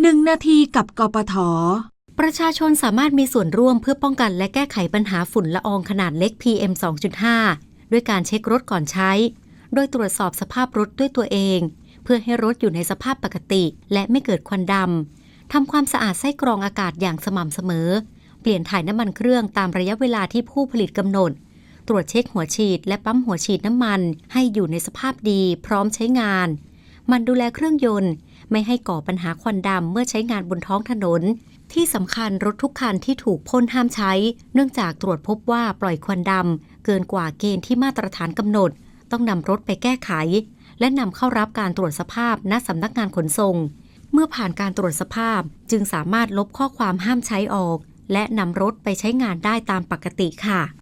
1นาทีกับกปท ประชาชนสามารถมีส่วนร่วมเพื่อป้องกันและแก้ไขปัญหาฝุ่นละอองขนาดเล็ก PM 2.5 ด้วยการเช็ครถก่อนใช้ โดยตรวจสอบสภาพรถด้วยตัวเอง เพื่อให้รถอยู่ในสภาพปกติ และไม่เกิดควันดำ ทำความสะอาดไส้กรองอากาศอย่างสม่ำเสมอ เปลี่ยนถ่ายน้ำมันเครื่องตามระยะเวลาที่ผู้ผลิตกำหนด ตรวจเช็คหัวฉีด และปั๊มหัวฉีดน้ำมัน ให้อยู่ในสภาพดี พร้อมใช้งาน มันดูแลเครื่องยนต์ ไม่ให้ก่อปัญหาควันดำเมื่อใช้งานบนท้องถนน ที่สำคัญรถทุกคันที่ถูกพ่นห้ามใช้ เนื่องจากตรวจพบว่าปล่อยควันดำเกินกว่าเกณฑ์ที่มาตรฐานกำหนด ต้องนำรถไปแก้ไข และนำเข้ารับการตรวจสภาพณสำนักงานขนส่ง เมื่อผ่านการตรวจสภาพจึงสามารถลบข้อความห้ามใช้ออก และนำรถไปใช้งานได้ตามปกติค่ะ